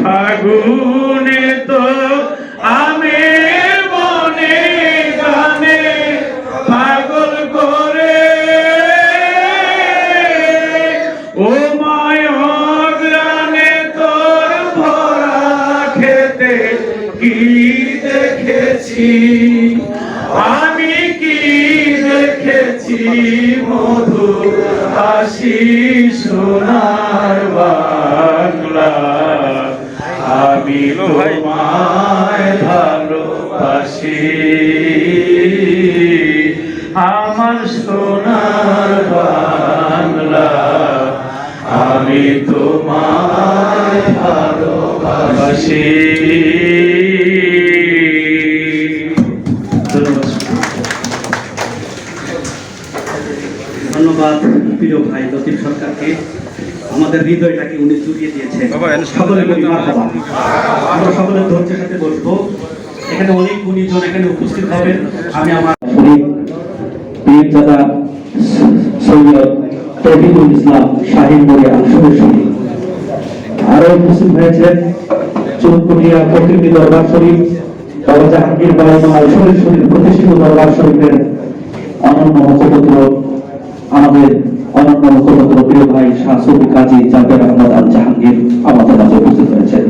ফাগুনে তো আমি মনে গানে পাগল করে। ও মায়াগ্রানে তোর ভরা খেতে কি দেখেছি? আমি কি দেখেছি মধু হাসি সোনার বাংলা আমি তোমায় ভালোবাসি। আমার সোনার বাংলা আমি তোমায় ভালোবাসি। ধন্যবাদ ধন্যবাদ প্রিয় ভাই লতিফ সরকারকে। আমাদের হৃদয়টাকে উনি জুড়িয়ে দিয়েছেন। সকলে বলি আমরা সকলে ধৈর্যের সাথে বসবো। এখানে অনেক গুণীজন এখানে উপস্থিত হবেন। আমি আমার পীরজাদা সৈয়দ তহিদুল ইসলাম শাহিন বলে আংশুর শরীফ আরও উপস্থিত হয়েছেন চৌকুটিয়া প্রকৃতি দরবার শরীফ বাবা জাহাঙ্গীর বাবা শরীফ শরীফ প্রতিষ্ঠিত দরবার শরীফের অনন্য মুখপত্র আমাদের অনন্য মুখপত্র প্রিয় ভাই শাহ কাজী জাবের আহমদ আল জাহাঙ্গীর আমাদের মাঝে উপস্থিত হবে